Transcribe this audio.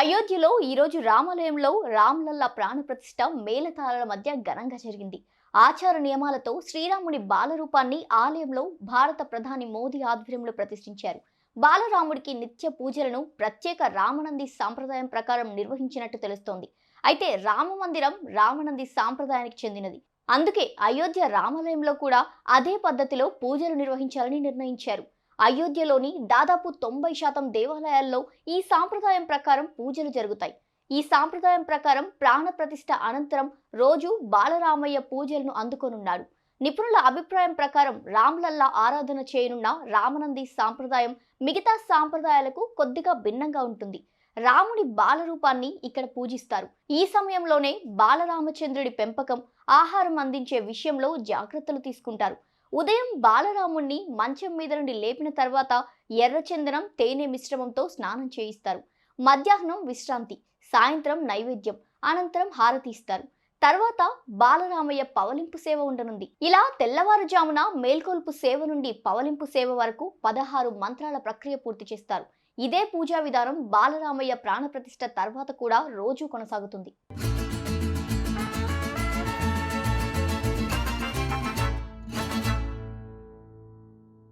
అయోధ్యలో ఈరోజు రామాలయంలో రామ్లల్లా ప్రాణప్రతిష్ఠ మేళతాళాల మధ్య ఘనంగా జరిగింది. ఆచార నియమాలతో శ్రీరాముడి బాలరూపాన్ని ఆలయంలో భారత ప్రధాని మోదీ ఆధ్వర్యంలో ప్రతిష్ఠించారు. బాలరాముడికి నిత్య పూజలను ప్రత్యేక రామనంది సాంప్రదాయం ప్రకారం నిర్వహించినట్టు తెలుస్తోంది. అయితే రామ మందిరం రామనంది సాంప్రదాయానికి చెందినది. అందుకే అయోధ్య రామాలయంలో కూడా అదే పద్ధతిలో పూజలు నిర్వహించాలని నిర్ణయించారు. అయోధ్యలోని దాదాపు తొంభై శాతం దేవాలయాల్లో ఈ సాంప్రదాయం ప్రకారం పూజలు జరుగుతాయి. ఈ సాంప్రదాయం ప్రకారం ప్రాణ ప్రతిష్ఠ అనంతరం రోజు బాలరామయ్య పూజలను అందుకొనున్నాడు. నిపుణుల అభిప్రాయం ప్రకారం రామ్లల్లా ఆరాధన చేయనున్న రామనంది సాంప్రదాయం మిగతా సాంప్రదాయాలకు కొద్దిగా భిన్నంగా ఉంటుంది. రాముడి బాలరూపాన్ని ఇక్కడ పూజిస్తారు. ఈ సమయంలోనే బాలరామచంద్రుడి పెంపకం ఆహారం అందించే విషయంలో జాగ్రత్తలు తీసుకుంటారు. ఉదయం బాలరాముణ్ణి మంచం మీద నుండి లేపిన తర్వాత ఎర్రచందనం తేనె మిశ్రమంతో స్నానం చేయిస్తారు. మధ్యాహ్నం విశ్రాంతి సాయంత్రం నైవేద్యం అనంతరం హారతి ఇస్తారు. తర్వాత బాలరామయ్య పవలింపు సేవ ఉండనుంది. ఇలా తెల్లవారుజామున మేల్కొల్పు సేవ నుండి పవలింపు సేవ వరకు పదహారు మంత్రాల ప్రక్రియ పూర్తి చేస్తారు. ఇదే పూజా విధానం బాలరామయ్య ప్రాణప్రతిష్ఠ తర్వాత కూడా రోజు కొనసాగుతుంది.